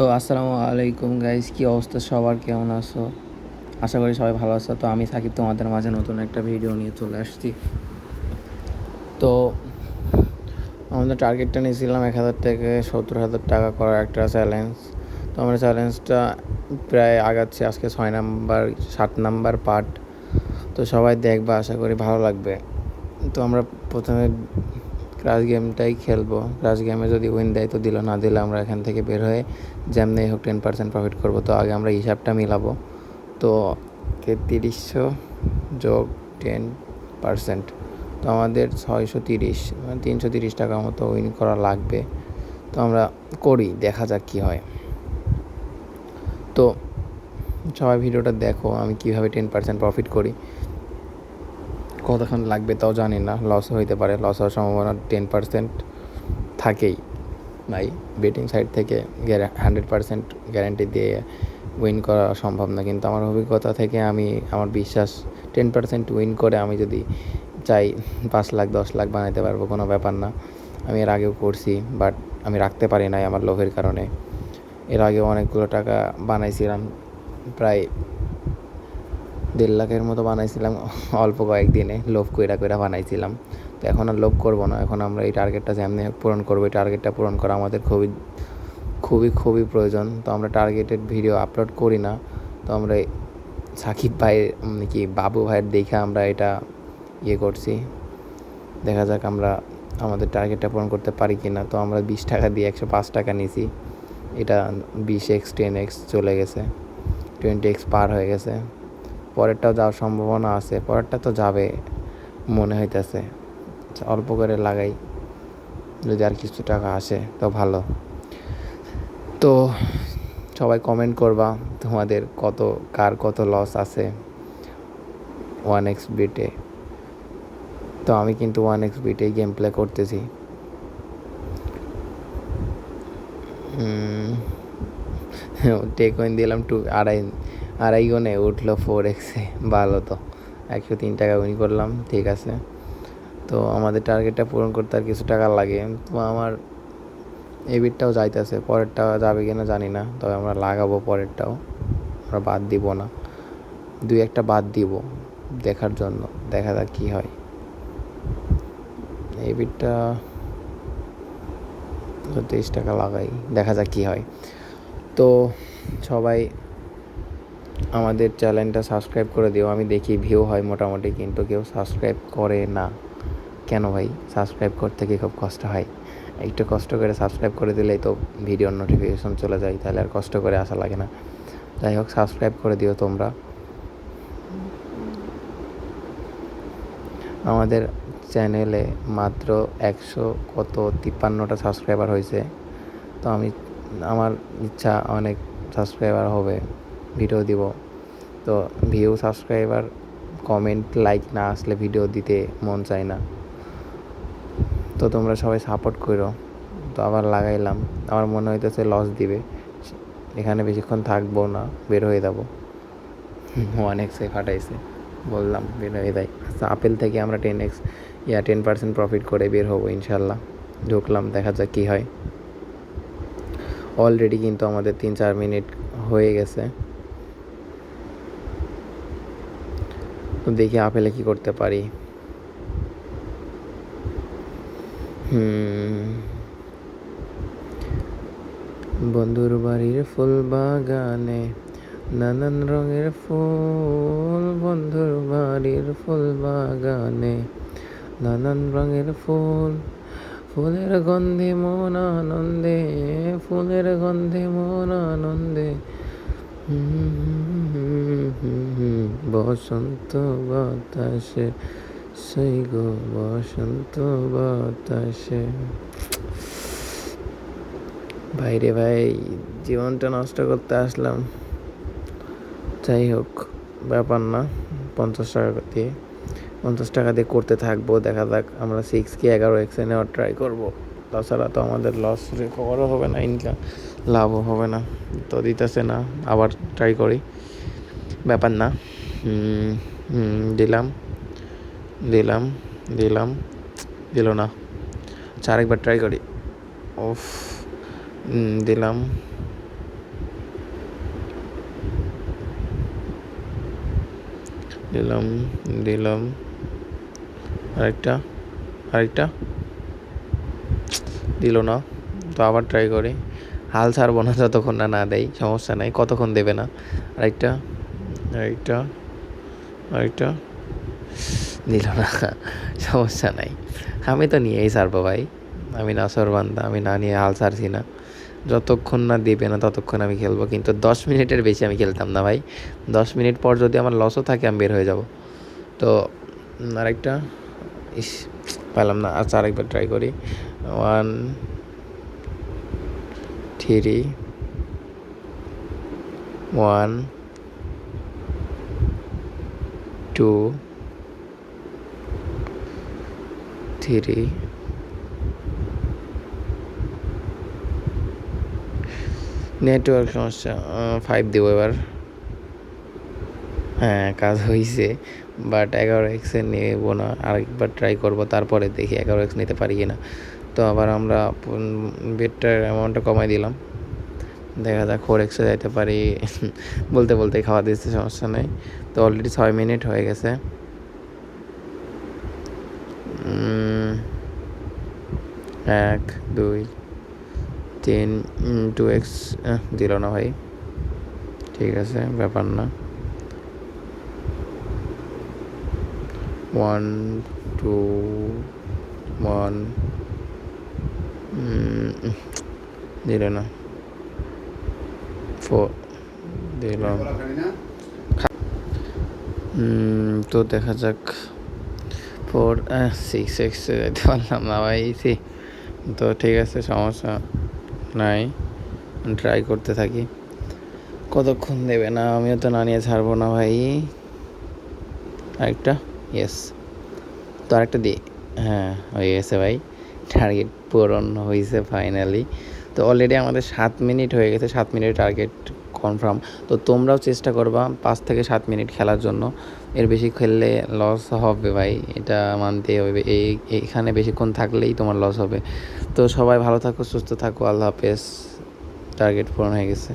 তো আসসালামু আলাইকুম গাইস কি অবস্থা? সবার কেমন আছো? আশা করি সবাই ভালো আছো। তো আমি সাকিব তোমাদের মাঝে নতুন একটা ভিডিও নিয়ে চলে আসছি। তো আমাদের টার্গেটটা নিয়েছিলাম এক হাজার থেকে সত্তর হাজার টাকা করার একটা চ্যালেঞ্জ তো আমরা চ্যালেঞ্জটা প্রায় আগাচ্ছি আজকে ছয় নাম্বার, সাত নাম্বার পার্ট তো সবাই দেখবা, আশা করি ভালো লাগবে। তো আমরা প্রথমে ক্রাশ গেমটাই খেলব। ক্রাশ গেমে যদি উইন দেয় তো দিল, না দিলে আমরা এখান থেকে বের হয়ে যেমনি হোক টেন পার্সেন্ট প্রফিট করব, তো আগে আমরা হিসাবটা মিলাবো। তো তেত্রিশশো যোগ টেন পার্সেন্ট তো আমাদের ছয়শো তিরিশ মানে তিনশো তিরিশ টাকা মতো উইন করা লাগবে। তো আমরা করি, দেখা যাক কী হয়। তো সবাই ভিডিওটা দেখো, আমি কীভাবে টেন পার্সেন্ট প্রফিট করি। কতক্ষণ লাগবে তাও জানি না লস হইতে পারে লস হওয়ার সম্ভাবনা টেন পার্সেন্ট থাকেই। ভাই বেটিং সাইড থেকে হান্ড্রেড পার্সেন্ট গ্যারান্টি দিয়ে উইন করা সম্ভব না, কিন্তু আমার অভিজ্ঞতা থেকে আমি, আমার বিশ্বাস টেন পার্সেন্ট উইন করে আমি যদি চাই পাঁচ লাখ, দশ লাখ বানাইতে পারব, কোনো ব্যাপার না। আমি এর আগেও করছি বাট আমি রাখতে পারি নাই আমার লোভের কারণে। এর আগেও অনেকগুলো টাকা বানাইছিলাম, প্রায় দেড় লাখের মতো বানাইছিলাম, অল্প কয়েকদিনে লোভ কইরা কইরা বানাইছিলাম। তো এখন আর লোভ করব না, এখন আমরা এই টার্গেটটা যেমনি পূরণ করব, এই টার্গেটটা পূরণ করা আমাদের খুবই খুবই খুবই প্রয়োজন। তো আমরা টার্গেটেড ভিডিও আপলোড করি না, তো আমরা সাকিব ভাইয়ের কি, বাবু ভাইয়ের দেখে আমরা এটা ইয়ে করছি। দেখা যাক আমরা আমাদের টার্গেটটা পূরণ করতে পারি কি না তো আমরা বিশ টাকা দিয়ে একশো পাঁচ টাকা নিছি। এটা বিশ এক্স, টেন এক্স চলে গেছে। টোয়েন্টি এক্স পার হয়ে গেছে। পরেরটাও যাওয়ার সম্ভাবনা আছে পরেরটা তো যাবে মনে হইতেছে। আচ্ছা, অল্প করে লাগাই যদি আর কিছু টাকা আসে তো ভালো। তো সবাই কমেন্ট করবা তোমাদের কত কার কত লস আছে ওয়ান এক্স বিটে তো আমি কিন্তু ওয়ান এক্স বিটে গেম প্লে করতেছি। টেকওয়েন দিলাম টু আড়াই আড়াই গুণে উঠল ফোর এক্সে ভালো তো। একশো তিন টাকা উইন করলাম, ঠিক আছে। তো আমাদের টার্গেটটা পূরণ করতে আর কিছু টাকা লাগে। তো আমার এবিটটাও যাইতেছে, পরেরটা যাবে কিনা জানি না, তবে আমরা লাগাবো পরেরটাও। আমরা বাদ দিব না। দুই একটা বাদ দিব, দেখার জন্য, দেখা যাক কী হয়। এবিটটা তেইশ টাকা লাগাই, দেখা যাক কী হয়। তো সবাই আমাদের চ্যানেলটা সাবস্ক্রাইব করে দিও। আমি দেখি ভিউ হয় মোটামুটি, কিন্তু কেউ সাবস্ক্রাইব করে না। কেন ভাই? সাবস্ক্রাইব করতে গিয়ে খুব কষ্ট হয়? একটু কষ্ট করে সাবস্ক্রাইব করে দিলেই তো ভিডিওর নোটিফিকেশন চলে যায়, তাহলে আর কষ্ট করে আসা লাগে না। যাই হোক সাবস্ক্রাইব করে দিও তোমরা। আমাদের চ্যানেলে মাত্র একশো কত তিপ্পান্নটা সাবস্ক্রাইবার হয়েছে। তো আমি, আমার ইচ্ছা অনেক সাবস্ক্রাইবার হবে। ভিডিও দিব। তো ভিউ সাবস্ক্রাইবার কমেন্ট লাইক না আসলে ভিডিও দিতে মন চায় না। তো তোমরা সবাই সাপোর্ট করো। তো আবার লাগাইলাম। আমার মনে হইতেছে লস দিবে। এখানে বেশিক্ষণ থাকব না, বের হয়ে যাব। ওয়ান এক্সে ফাটাইছে বললাম, বের হয়ে যাই। আচ্ছা আপেল থেকে আমরা টেন এক্স ইয়া টেন পার্সেন্ট প্রফিট করে বের হব ইনশাল্লাহ। ঢুকলাম, দেখা যাক কী হয়। অলরেডি কিন্তু আমাদের তিন চার মিনিট হয়ে গেছে। দেখি আপেলে কি করতে পারি। বন্ধুর বাড়ির ফুল বাগানে নানান রঙের ফুল, বন্ধুর বাড়ির ফুল বাগানে নানান রঙের ফুল, ফুলের গন্ধে মন আনন্দে, ফুলের গন্ধে মন আনন্দে বসন্ত বাতাসে, সেই গো বসন্ত বাতাসে। ভাইরে ভাই, জীবনটা নষ্ট করতে আসলাম। যাই হোক, ব্যাপার না, পঞ্চাশ টাকা দিয়ে, পঞ্চাশ টাকা দিয়ে করতে থাকব, দেখা যাক, আমরা সিক্স কি এগারো এক্সে নেওয়ার ট্রাই করব। তাছাড়া তো আমাদের লস রিকভারও হবে না ইনকাম লাভও হবে না, তো দিতেছে না, আবার ট্রাই করি। ব্যাপার না। দিলাম দিলাম দিলাম, দিল না। আচ্ছা আরেকবার ট্রাই করি। ওফ দিলাম। দিলাম দিলাম। আরেকটা আরেকটা। দিল না, তো আবার ট্রাই করি। হাল ছাড়বো না যতক্ষণ না না দেয় সমস্যা নাই, কতক্ষণ দেবে না? আরেকটা আরেকটা আরেকটা। দিল না, সমস্যা নাই। আমি তো নিয়েই ছাড়বো ভাই। আমি না সরবান্দা, আমি না নিয়ে হাল ছাড়ছি না। যতক্ষণ না দেবে না ততক্ষণ আমি খেলব, কিন্তু দশ মিনিটের বেশি আমি খেলতাম না ভাই। দশ মিনিট পর যদি আমার লসও থাকে, আমি বের হয়ে যাব। তো আরেকটা। ইস পেলাম না। আচ্ছা আরেকবার ট্রাই করি। One three one two three network সমস্যা ফাইভ দিব এবার। হ্যাঁ কাজ হয়েছে বাট এগারো এক্সের নেব না, আরেকবার ট্রাই করব, তারপরে দেখি এগারো এক্স নিতে পারি কি না তো আবার আমরা বেডটার অ্যামাউন্টটা কমাই দিলাম। দেখা যাক ফোর এক্সে যাইতে পারি। বলতে বলতে খাওয়া দিচ্ছে সমস্যা নেই। তো অলরেডি ছয় মিনিট হয়ে গেছে। এক, দুই, তিন টু এক্স দিল না ভাই। ঠিক আছে, ব্যাপার না। ওয়ান টু ওয়ান দিল না ফোর দিলাম তো দেখা যাক ফোর সিক্স এক্স যেতে পারলাম না ভাই সি তো ঠিক আছে সমস্যা নাই ট্রাই করতে থাকি কতক্ষণ দেবে না আমিও তো না নিয়ে ছাড়বো না ভাই আরেকটা ইয়েস তো আরেকটা দিই হ্যাঁ হয়ে গেছে ভাই। টার্গেট পূরণ হয়েছে ফাইনালি তো অলরেডি আমাদের সাত মিনিট হয়ে গেছে, সাত মিনিট টার্গেট কনফার্ম তো তোমরাও চেষ্টা করবা পাঁচ থেকে সাত মিনিট খেলার জন্য। এর বেশি খেললে লস হবে ভাই। এটা মানতে হবে। এই এখানে বেশিক্ষণ থাকলেই তোমার লস হবে। তো সবাই ভালো থাকো, সুস্থ থাকো। আল্লাহ হাফেজ। টার্গেট পূরণ হয়ে গেছে।